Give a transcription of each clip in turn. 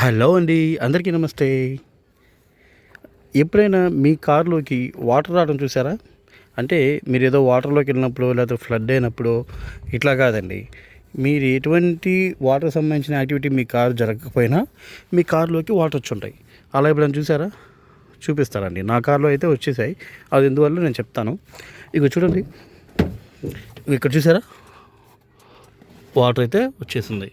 Hello అండి అందరికీ నమస్తే. ఎప్పుడైనా మీ కారులోకి వాటర్ రావడం చూసారా? అంటే మీరు ఏదో వాటర్లోకి వెళ్ళినప్పుడు లేదా ఫ్లడ్ అయినప్పుడు ఇట్లా కాదండి. మీరు ఎటువంటి వాటర్ సంబంధించిన యాక్టివిటీ మీ కారు జరగకపోయినా మీ కారులోకి వాటర్ వచ్చి ఉంటాయి అలా ఎప్పుడైనా చూసారా? చూపిస్తారండి నా కారులో అయితే వచ్చేసాయి. అది ఎందువల్ల నేను చెప్తాను. ఇక చూడండి. ఇక్కడ చూసారా? వాటర్ అయితే వచ్చేసింది.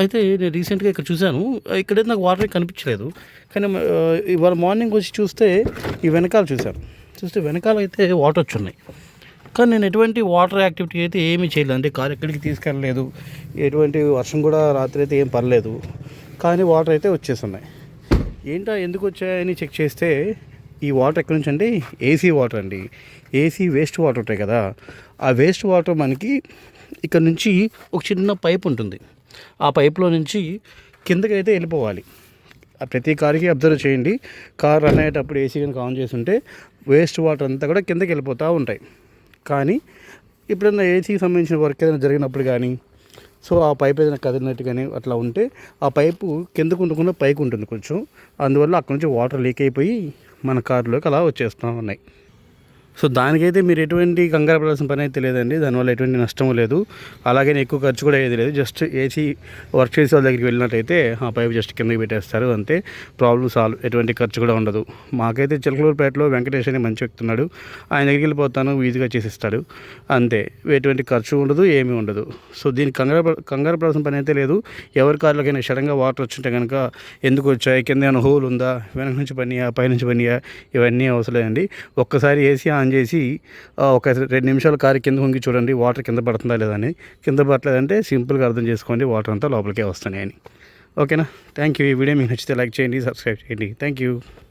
అయితే నేను రీసెంట్గా ఇక్కడ చూశాను. ఇక్కడైతే నాకు వాటర్ కనిపించలేదు. కానీ ఇవాళ మార్నింగ్ వచ్చి చూస్తే ఈ వెనకాల చూశాను. చూస్తే వెనకాల అయితే వాటర్ వచ్చున్నాయి కానీ నేను ఎటువంటి వాటర్ యాక్టివిటీ అయితే ఏమీ చేయలేదు. అంటే కారు ఎక్కడికి తీసుకెళ్ళలేదు. ఎటువంటి వర్షం కూడా రాత్రి అయితే ఏం పర్లేదు కానీ వాటర్ అయితే వచ్చేస్తున్నాయి ఏంటో ఎందుకు వచ్చాయని చెక్ చేస్తే ఈ వాటర్ ఎక్కడి నుంచి అండి? ఏసీ వాటర్ అండి. ఏసీ వేస్ట్ వాటర్ ఉంటాయి కదా. ఆ వేస్ట్ వాటర్ మనకి ఇక్కడ నుంచి ఒక చిన్న పైప్ ఉంటుంది. ఆ పైప్లో నుంచి కిందకి అయితే వెళ్ళిపోవాలి. ఆ ప్రతి కార్కి అబ్జర్వ్ చేయండి. కార్ రన్ అయ్యేటప్పుడు ఏసీ కనుక ఆన్ చేసి ఉంటే వేస్ట్ వాటర్ అంతా కూడా కిందకి వెళ్ళిపోతూ ఉంటాయి. కానీ ఎప్పుడైనా ఏసీకి సంబంధించిన వర్క్ ఏదైనా జరిగినప్పుడు కానీ సో ఆ పైప్ ఏదైనా కదిలినట్టు కానీ అట్లా ఉంటే ఆ పైపు కిందకు ఉండకుండా పైకి ఉంటుంది కొంచెం. అందువల్ల అక్కడ నుంచి వాటర్ లీక్ అయిపోయి మన కారులోకి అలా వచ్చేస్తూ ఉన్నాయి. సో దానికైతే మీరు ఎటువంటి కంగారు పడాల్సిన పని అయితే లేదండి. దానివల్ల ఎటువంటి నష్టం లేదు. అలాగే ఎక్కువ ఖర్చు కూడా అయ్యేది లేదు. జస్ట్ ఏసీ వర్క్ చేసే వాళ్ళ దగ్గరికి వెళ్ళినట్టయితే ఆ పైపు జస్ట్ కిందకి పెట్టేస్తారు. అంతే. ప్రాబ్లం సాల్వ్ ఎటువంటి ఖర్చు కూడా ఉండదు. మాకైతే చిలకలూరుపేటలో వెంకటేష్ అని మంచి వ్యక్తి ఉన్నాడు. ఆయన దగ్గరికి వెళ్ళిపోతాను ఈజీగా చేసిస్తాడు. అంతే. ఎటువంటి ఖర్చు ఉండదు ఏమీ ఉండదు. సో దీనికి కంగారు కంగారు పడాల్సిన పని అయితే లేదు. ఎవరి కార్లకైనా సడన్గా వాటర్ వచ్చింటే కనుక ఎందుకు వచ్చాయి? కింద ఏమైనా హోల్ ఉందా? వెనక నుంచి పనియా పైనుంచి పనియా ఇవన్నీ అవసరం లేదండి ఒక్కసారి ఏసీ ఆన్ చేసి ఒక రెండు నిమిషాలు కారు కింద ఉంగి చూడండి వాటర్ కింద పడుతుందా లేదా అని. కింద పడలేదంటే సింపుల్గా అర్థం చేసుకోండి వాటర్ అంతా లోపలికే వస్తున్నాయని. ఓకేనా? Thank you. ఈ వీడియో మీకు నచ్చితే లైక్ చేయండి సబ్స్క్రైబ్ చేయండి. Thank you.